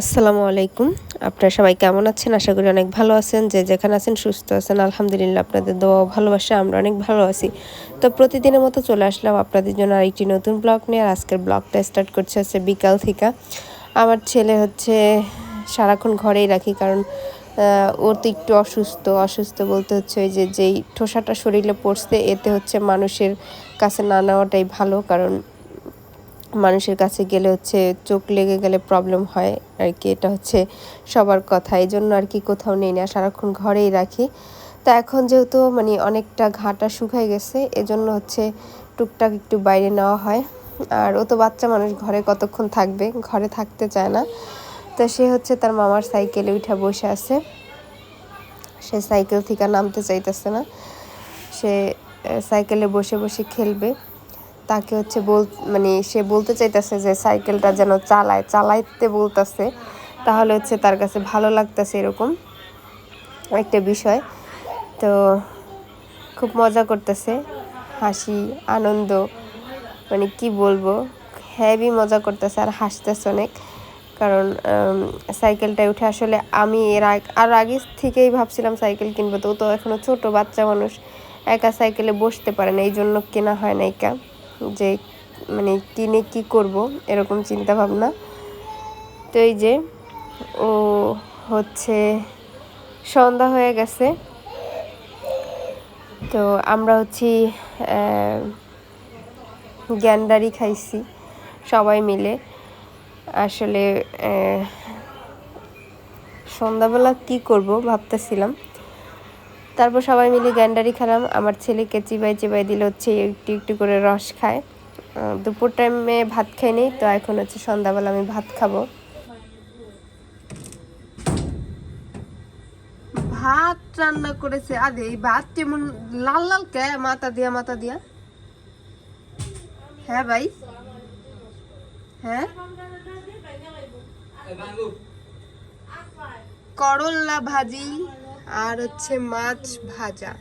আসসালামু আলাইকুম। আপনারা সবাই কেমন আছেন? আশা করি অনেক ভালো আছেন। যে যেখানে আছেন সুস্থ আছেন। আলহামদুলিল্লাহ আপনাদের দোয়া ভালোবাসা আমরা অনেক ভালো আছি। তো প্রতিদিনের মতো চলে আসলাম আপনাদের জন্য আরেকটি নতুন ব্লগ নিয়ে। আর আজকের ব্লগটা স্টার্ট করছে হচ্ছে বিকাল থেকে। আমার ছেলে হচ্ছে সারাক্ষণ ঘরেই রাখি। কারণ ওর তো একটু অসুস্থ। অসুস্থ বলতে হচ্ছে ওই যে, যেই ঠোসাটা শরীরে পড়ছে, এতে হচ্ছে মানুষের কাছে না নেওয়াটাই ভালো। কারণ মানুষের কাছে গেলে হচ্ছে চোখ লেগে গেলে প্রবলেম হয়, আর কি এটা হচ্ছে সবার কথা। এই জন্য আর কি কোথাও নেই, না সারাক্ষণ ঘরেই রাখি। তা এখন যেহেতু মানে অনেকটা ঘাটা শুকায় গেছে, এজন্য হচ্ছে টুকটাক একটু বাইরে নেওয়া হয়। আর ও তো বাচ্চা মানুষ, ঘরে কতক্ষণ থাকবে? ঘরে থাকতে চায় না। তো সে হচ্ছে তার মামার সাইকেলে উঠে বসে আছে। সে সাইকেল থেকে নামতে চাইতেছে না। সে সাইকেলে বসে বসে খেলবে। তাকে হচ্ছে বল মানে সে বলতে চাইতেছে যে সাইকেলটা যেন চালায়, চালাইতে বলতেছে। তাহলে হচ্ছে তার কাছে ভালো লাগতেছে এরকম একটা বিষয়। তো খুব মজা করতেছে, হাসি, আনন্দ মানে কি বলব হ্যাভি মজা করতেছে আর হাসতেছে অনেক। কারণ সাইকেলটায় উঠে আসলে আমি এর আর আগে থেকেই ভাবছিলাম সাইকেল কিনবো। তো তো এখনও ছোট, বাচ্চা মানুষ, একা সাইকেলে বসতে পারে না এই জন্য কেনা হয় না একা। যে মানে কিনে কি করব, এরকম চিন্তা ভাবনা তো এই যে, ও হচ্ছে সন্ধ্যা হয়ে গেছে। তো আমরা হচ্ছি গ্যান্ডারি খাইছি, সবাই মিলে। আসলে সন্ধ্যাবেলা কি করব ভাবতেছিলাম। তারপর সবাই মিলে গ্যান্ডারি খেলাম। আমার ছেলেকে চিবাই চিবাই দিলে হচ্ছে একটু একটু করে রস খায়। দুপুর টাইমে ভাত খাই নেই তো এখন হচ্ছে সন্ধ্যাবেলা আমি ভাত খাব। ভাত রান্না করেছে আরে এই ভাত কেমন লাল লাল কে, মাথা দিয়া মাথা দিয়া। হ্যাঁ ভাই। হ্যাঁ। করল্লা ভাজি। আর হচ্ছে মাছ ভাজা।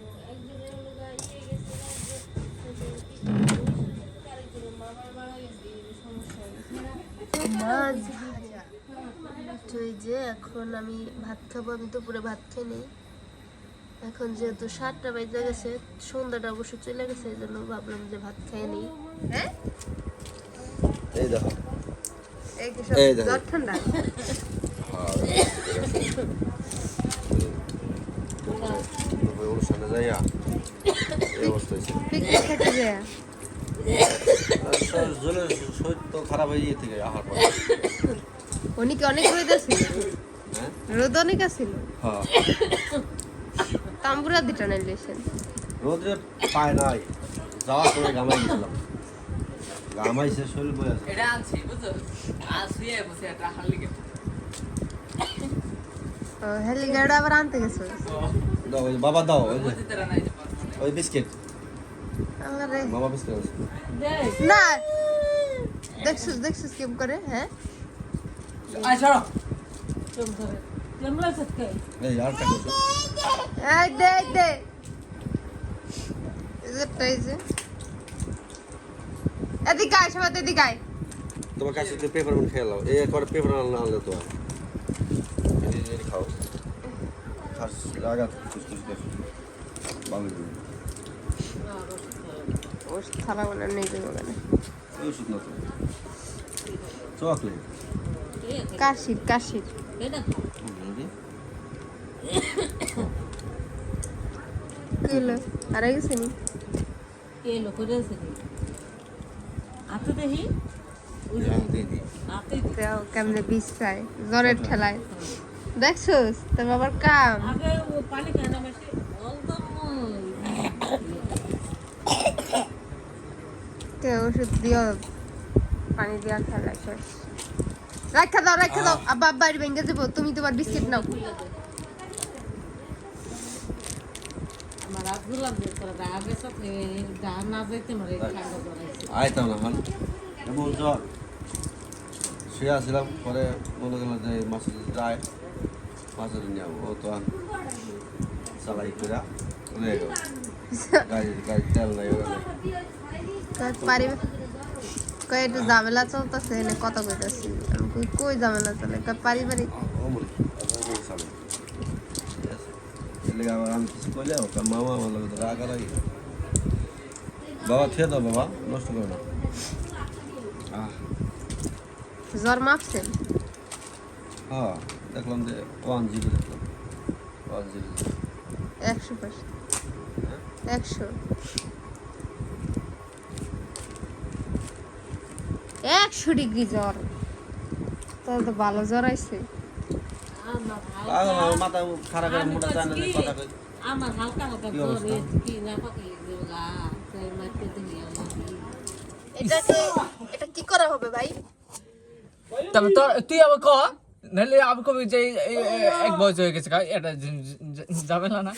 মাছ ভাজা। তো এই যে এখন আমি ভাত খাব আমি দুপুরে ভাত খাই নেই এখন যেহেতু সাতটা বাজে গেছে সন্ধ্যাটা অবশ্য চলে গেছে এই জন্য ভাবলাম যে ভাত খেয়ে নিই হ্যাঁ? এই দেখো। এই কি সব এই দেখো। ঠান্ডা? তারপরে অনুষ্ঠানে যাইয়া এই অবস্থা হয়েছে জলের শরীর তো খারাপ হয়ে গিয়ে থেকে আহার পর উনি কি অনেক রোদ আছিল হ্যাঁ? রোদ অনেক আছিল হ্যাঁ। তাম্বুরা দিটা নাইলেছেন রোদ্রে পায় নাই। যাওয়ার সময় গামাই গেছিলাম গামাইছে শরীর বয়ে আছে এটা আনছি বুঝছ? আর বসে একটা হালি গে হেলিগাড়ি আবার আনতে গেছো? দাও ওই বাবা দাও ওই যে, বুঝতে তারা নাই যে পারব না। ওই বিস্কিট আরে মামা বিস্কিট আছে না দেখছিস দেখছিস কেম করে হ্যাঁ আয় সরো এই আরেকটা করছে এই দে এই দে এই যে এই যে এদিকে আয় সবাই এদিকে আয় তোমার কাছে তো পেপার মন খেয়ে লাও এই একবার পেপার আনলে আনলে তো আর। এই যে- এই যে খাও খাস আগা খুশ খুশ দেখো ভালো করে ওর থালা বলে নেই দেবো কেন এই ওষুধ না তো চকলেট কাশির কাশির কি হলো আর গেছে নি দেও কেমনে বিষ খায় জ্বরের ঠেলায় দেখছোস? তোর বাবার কাম। কে ওষুধ দিও? পানি দিয়া খেলা শেষ রাখা দাও রাখা দাও। আব্বা আব্বা বাড়ি ভেঙে যাব তুমি তোমার বিস্কিট নাও। আইতাম না হাল এমন জ্বর। শুয়ে আসছিলাম পরে মনে গেল যে মাছের যায় মাছের নিয়ে ও তো চালাই করে রয়ে গেল গাড়ি গাড়ি তেল নাই ওখানে পারি কই একটু ঝামেলা চলতেছে এনে কথা কইতাছি আমি কই কই ঝামেলা চলে কই পারিবারিক আমি কিছু কইলে মামা আমার লগে রাগ রাগি বাবা খেয়ে দাও বাবা নষ্ট করো না জ্বর মাপছেন হ্যাঁ দেখলাম যে ওয়ান জিবি দেখলাম। One GB. একশো পার্সেন্ট একশো। একশো ডিগ্রি জ্বর। তাহলে তো ভালো জ্বর আইছে। মাথা খারাপ মোটা জানে কথা কই। আমার হালকা হালকা জ্বর কি না পাকে গা তাই মারতে দিই এটাকে এটা কি করা হবে ভাই? তবে তোর তুই আবার ক? নাহলে আমি কবি যে এক বয়স হয়ে গেছে এটা যাবে না না?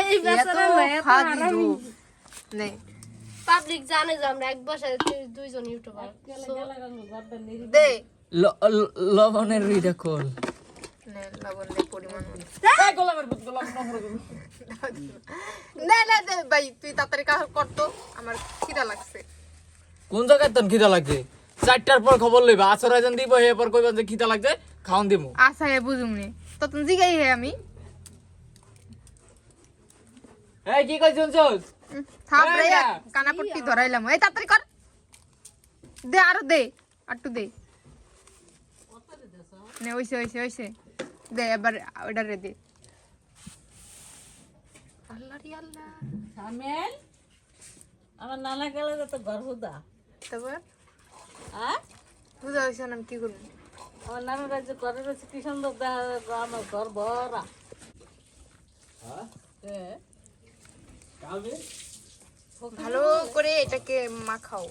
এই বেচারা না এত ফাদি আরাম রূপ। নে। পাবলিক জানে যে আমরা এক বাসায় দুইজন ইউটিউবার। দে। লবণের রিটা কল। কোন জায়গায় তোর খিদা লাগছে? চারটার পর খবর লইবা। আসর আয়োজন দিব এরপর কইবা যে খিদা লাগছে খাওন দিব আচ্ছা হে বুঝুম নে। তখন জিগাই হে আমি। এই কি কই শুনছস থাম রে এই না। কানাপট্টি ধরাইলাম। এই তাড়াতাড়ি কর। দে আরও দে আটটু দে। নে ওইসে ওইসে ওইসে। দে এবার ওটা রে দে। আল্লাহ রে আল্লাহ। সামেল আমার নানা গেলে তো গর্ভদা তারপর? হ্যাঁ? বুঝা হয়েছে না আমি কি করব? আমার নানা রাজ্য করে রয়েছে কি সুন্দর দেখা আমার ঘর ভরা। হ্যাঁ? ভালো করে এটাকে মাখাও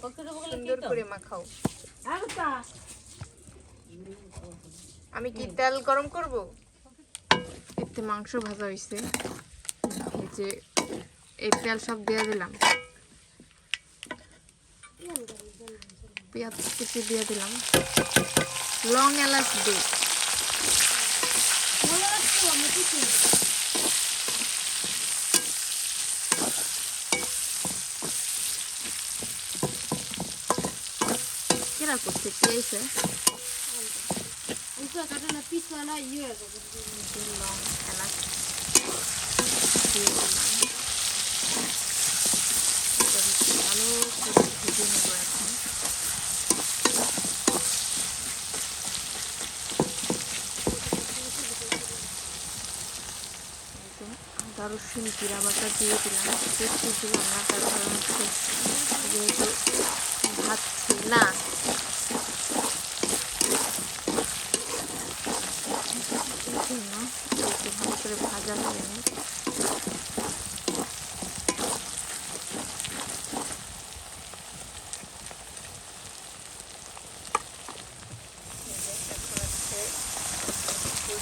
সুন্দর করে মাখাও। আমি কি তেল গরম করব? এতে মাংস ভাজা হয়েছে। এই যে এই তেল সব দিয়ে দিলাম। পেঁয়াজ কুচি দিয়ে দিলাম লং এলাচ দিই কেরা করছে কে এসে কাটা না পিছু না ইয়ে হয়ে যাবে লং এলাচ দিয়ে দিলাম এটাকে ভালো করে ভেজে নেব এখন একদম আদা রসুন জিরা বাটা দিয়ে দিলাম একটু দিলাম না তার কারণ হচ্ছে যেহেতু ভাজছি না এই জন্য একটু ভালো করে ভাজা হয়ে নেই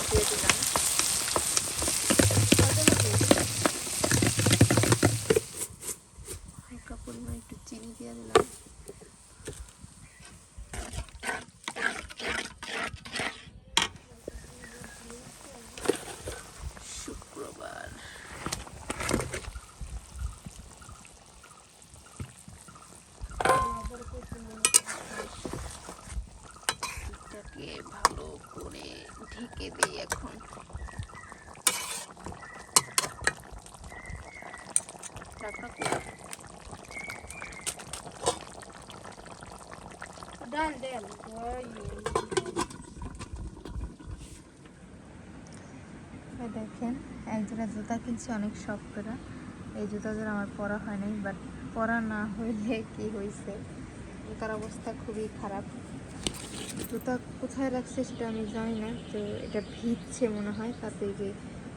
দিয়ে দিলাম হালকা পরিমাণ একটু চিনি দিয়ে দিলাম শুক্রবার এটাকে ভালো করে ঢেকে দিই এখন দেখেন, এক জুতা কিনছি, অনেক শখ এই জুতা জোড়া আমার পরা হয় নাই বাট পরা না হইলে কি হয়েছে জুতার অবস্থা খুবই খারাপ। জুতা কোথায় রাখছে সেটা আমি জানি না, তো এটা ভিজছে মনে হয়, তাতে যে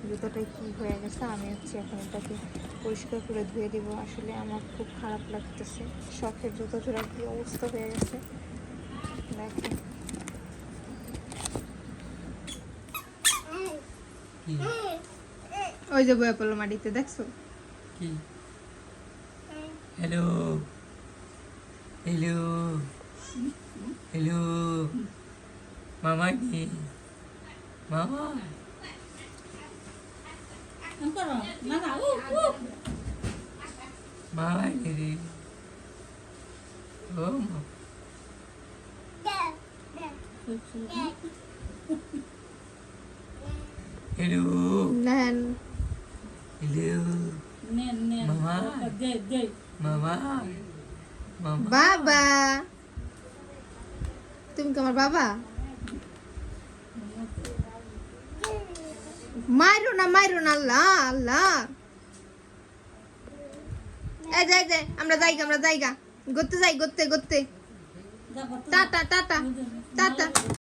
জুতাটা কি হয়ে গেছে, আমি হচ্ছে এখন এটাকে পরিষ্কার করে ধুয়ে দিব। আসলে আমার খুব খারাপ লাগতেছে। শখের জুতা জোড়া কি অবস্থা হয়ে গেছে। দেখেন। ওই যে বয়ে পড়ল মাটিতে দেখছ? কি? হ্যালো হ্যালো হ্যালো মামা কি? মামা? কি রে ও মা। হ্যালো নেন হ্যালো নেন নেন মামা দে দে মামা মামা বাবা তুমি কি আমার বাবা মাইরো না মাইরো না আল্লাহ আল্লাহ এই যে এই যে আমরা যাইগা আমরা যাইগা। গড়তে যাই গড়তে গড়তে। Tata tata. টাটা।